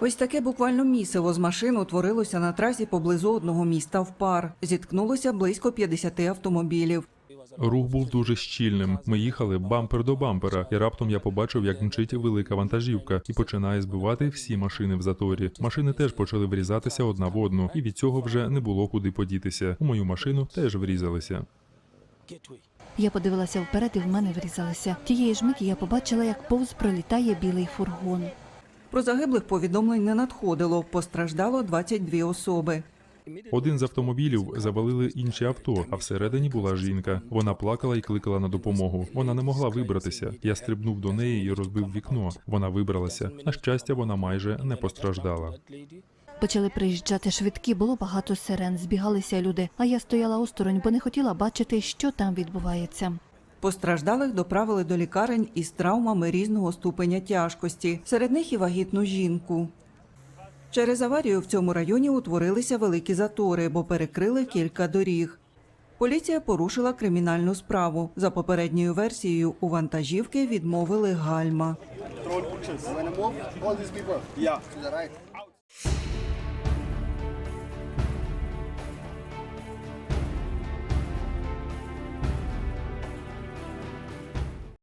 Ось таке буквально місиво з машин утворилося на трасі поблизу одного міста в пар. Зіткнулося близько 50 автомобілів. Рух був дуже щільним. Ми їхали бампер до бампера, і раптом я побачив, як мчить велика вантажівка і починає збивати всі машини в заторі. Машини теж почали врізатися одна в одну, і від цього вже не було куди подітися. У мою машину теж врізалися. Я подивилася вперед і в мене врізалися. Тієї ж миті я побачила, як повз пролітає білий фургон. Про загиблих повідомлень не надходило. Постраждало 22 особи. Один з автомобілів завалили інші авто, а всередині була жінка. Вона плакала і кликала на допомогу. Вона не могла вибратися. Я стрибнув до неї і розбив вікно. Вона вибралася. На щастя, вона майже не постраждала. Почали приїжджати швидкі, було багато сирен, збігалися люди. А я стояла осторонь, бо не хотіла бачити, що там відбувається. Постраждалих доправили до лікарень із травмами різного ступеня тяжкості. Серед них і вагітну жінку. Через аварію в цьому районі утворилися великі затори, бо перекрили кілька доріг. Поліція порушила кримінальну справу. За попередньою версією, у вантажівки відмовили гальма.